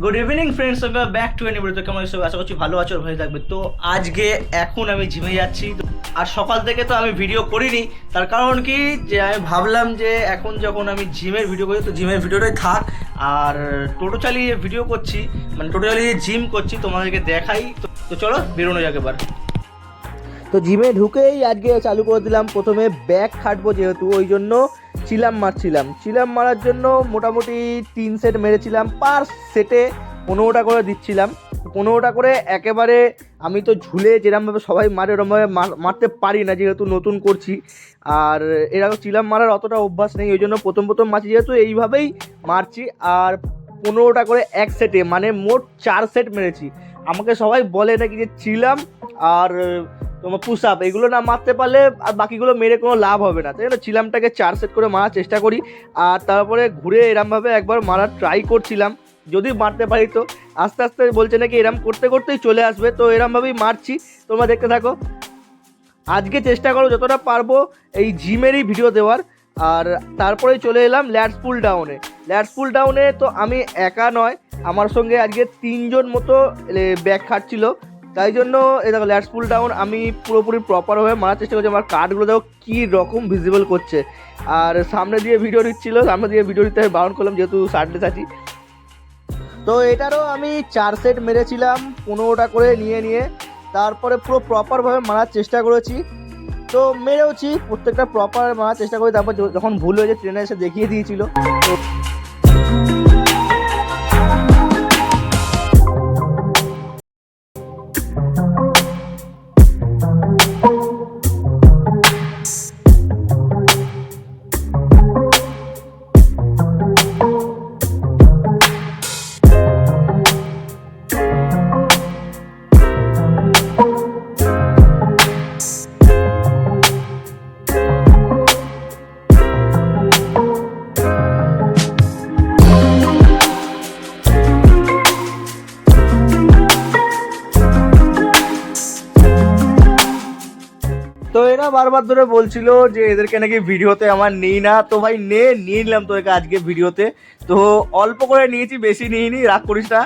Good evening friends welcome back to anybody তো কেমন সবাই আশা করছি ভালো আছো ভালো থাকবে। তো, আজকে এখন আমি জিমে যাচ্ছি। আর সকাল থেকে তো আমি ভিডিও করিনি। তার কারণ কি? যে, আমি ভাবলাম যে, এখন যখন আমি জিমের ভিডিও করি, তো জিমের ভিডিওটাই থাক। আর টোটো চালিয়ে ভিডিও করছি। মানে টোটো চালিয়ে জিম করছি, তোমাদেরকে দেখাই। তো- চলো, বেরোনো যাক এবার। তো জিমে ঢুকেই আজকে চালু করে দিলাম। প্রথমে ব্যাগ খাটবো যেহেতু, ওই জন্য চিলাম মারছিলাম। চিলাম মারার জন্য মোটামুটি তিন সেট মেরেছিলাম। পার সেটে পনেরোটা করে দিচ্ছিলাম। পনেরোটা করে একেবারে আমি তো ঝুলে যেরমভাবে সবাই মারে, ওরমভাবে মার- মারতে পারি না যেহেতু নতুন করছি। আর এরকম চিলাম মারার অতটা অভ্যাস নেই, ওই জন্য প্রথম প্রথম মারছি যেহেতু এইভাবেই মারছি। আর পনেরোটা করে এক সেটে মানে মোট চার সেট মেরেছি। আমাকে সবাই বলে নাকি যে, চিলাম আর তোমার পুশ আপ এগুলো না মারতে পারলে আর বাকিগুলো মেরে কোনো লাভ হবে না। তাই জন্য চিলামটাকে চার সেট করে মারার চেষ্টা করি। আর তারপরে ঘুরে এরমভাবে একবার মারার ট্রাই করছিলাম যদি মারতে পারি তো। আস্তে আস্তে বলছে নাকি এরম করতে করতেই চলে আসবে, তো এরমভাবেই মারছি। তোমরা দেখতে থাকো। আজকে চেষ্টা করো যতটা পারব এই জিমেরই ভিডিও দেওয়ার। আর তারপরে চলে এলাম ল্যাডস পুল ডাউনে ল্যাডস পুল ডাউনে তো আমি একা নয়, আমার সঙ্গে আজকে তিনজন মতো ব্যাগ খাটছিল। তাই জন্য এ দেখো ল্যাডস পুল ডাউন আমি পুরোপুরি প্রপারভাবে মারার চেষ্টা করছি, আমার কার্ডগুলো দেখো কী রকম ভিজিবল করছে। আর সামনে দিয়ে ভিডিও দিচ্ছিল, সামনে দিয়ে ভিডিও দিতে আমি বারণ করলাম, যেহেতু সার্ডলেস আছি। তো এটারও আমি চার সেট মেরেছিলাম, পনেরোটা করে নিয়ে নিয়ে। তারপরে পুরো প্রপারভাবে মারার চেষ্টা করেছি। তো মেরেওছি, প্রত্যেকটা প্রপার মারার চেষ্টা করি তারপর যখন ভুল হয়েছে ট্রেনে এসে দেখিয়ে দিয়েছিল। তো এরা বারবার ধরে বলছিল যে এদেরকে নাকি ভিডিওতে আমার নেই না। তো ভাই নে, নিয়ে নিলাম তোদেরকে আজকে ভিডিওতে। তো অল্প করে নিয়েছি, বেশি নিইনি, রাগ করিস না।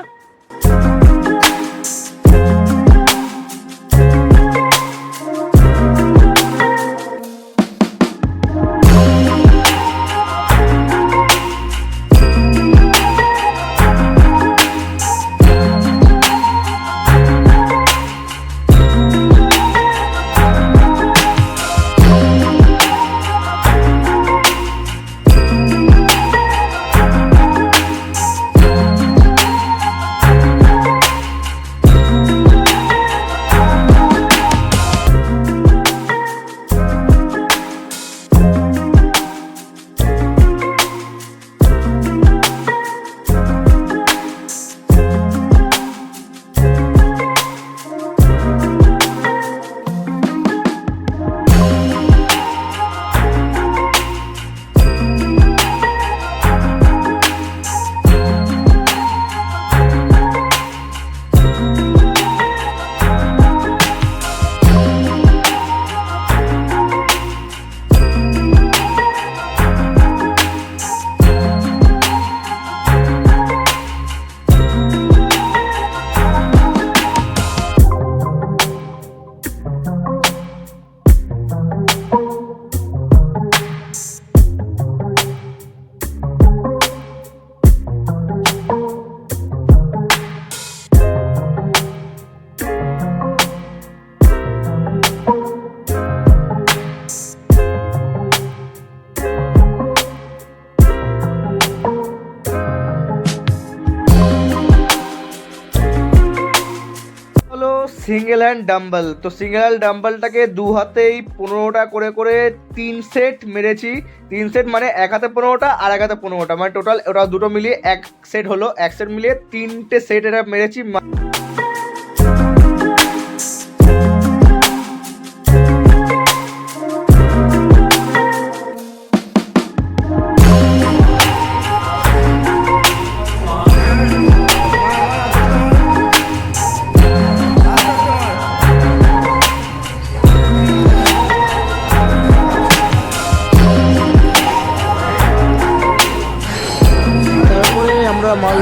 Single hand dumbbell. তো সিঙ্গেল হ্যান্ড ডাম্বলটাকে দু হাতেই পনেরোটা করে করে তিন সেট মেরেছি। তিন সেট মানে এক হাতে পনেরোটা আর এক হাতে পনেরোটা। মানে টোটাল ওটা দুটো মিলিয়ে এক সেট হলো। এক সেট মিলিয়ে তিনটে সেট এটা মেরেছি।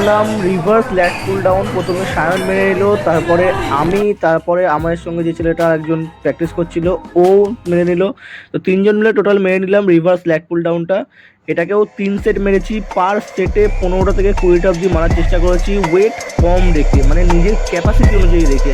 মা- মারলাম রিভার্স ল্যাট পুল ডাউন প্রথমে সায়ন মেরে এলো, তারপরে আমি, তারপরে আমার সঙ্গে যে ছেলেটা একজন প্র্যাকটিস করছিল, ও মেরে নিল। তো তিনজন মিলে টোটাল মেরে নিলাম রিভার্স ল্যাট পুল ডাউনটা এটাকেও তিন সেট মেরেছি পার সেটে পনেরোটা থেকে কুড়িটা অবধি মারার চেষ্টা করেছি ওয়েট কম রেখে মানে নিজের ক্যাপাসিটি অনুযায়ী রেখে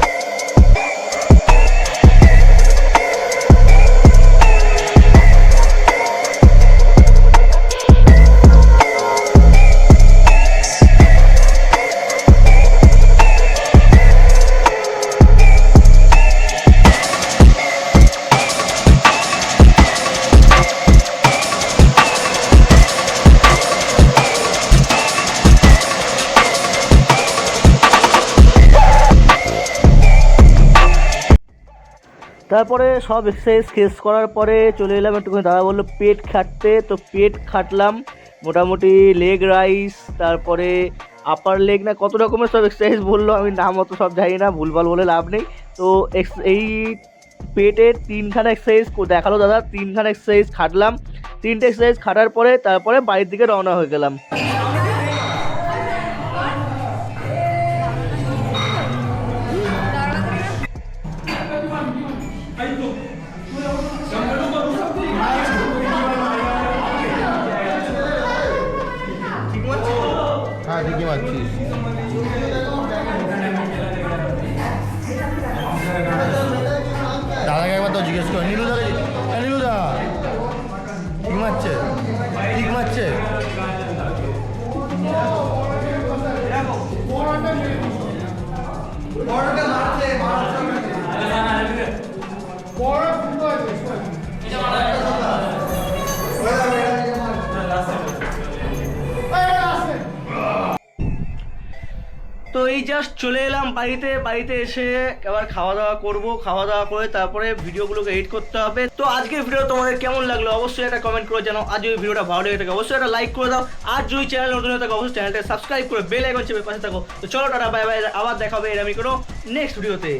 তারপরে সব এক্সারসাইজ শেষ করার পরে চলে এলাম, একটুখানি দাদা বলল পেট খাটতে, তো পেট খাটলাম, মোটামুটি লেগ রাইস তারপরে আপার লেগ না কত রকমের সব এক্সারসাইজ বলল, আমি নাম অত সব জানি না, ভুলভাল বলে লাভ নেই। তো এই পেটের তিনখানা এক্সারসাইজ দেখাল দাদা, তিনখানা এক্সারসাইজ খাটলাম, তিনটে এক্সারসাইজ খাটার পরে তারপরে বাড়ির দিকে রওনা হয়ে গেলাম। ঠিকই পাচ্ছিস দাদাকে একবার তো জিজ্ঞেস কর। নীলু দা নীলু দা। ঠিক মারছে? ঠিক মারছে? তো এই জাস্ট চলে এলাম বাড়িতে বাড়িতে এসে এবার খাওয়া দাওয়া করব, খাওয়া দাওয়া করে তারপরে ভিডিওগুলোকে এডিট করতে হবে। তো আজকে ভিডিও তোমাদের কেমন লাগল অবশ্যই একটা কমেন্ট করে জানাও। আজ ওই ভিডিওটা ভালো লেগে থাকে অবশ্যই একটা লাইক করে দাও। আর যদি চ্যানেল নতুন হয়ে থাকে, অবশ্যই চ্যানেলটা সাবস্ক্রাইব করে বেল আইকন চেপে পাশে থাকো। তো চলো টাটা বাই বাই আবার দেখাবে এর আমি কোনো নেক্সট ভিডিওতে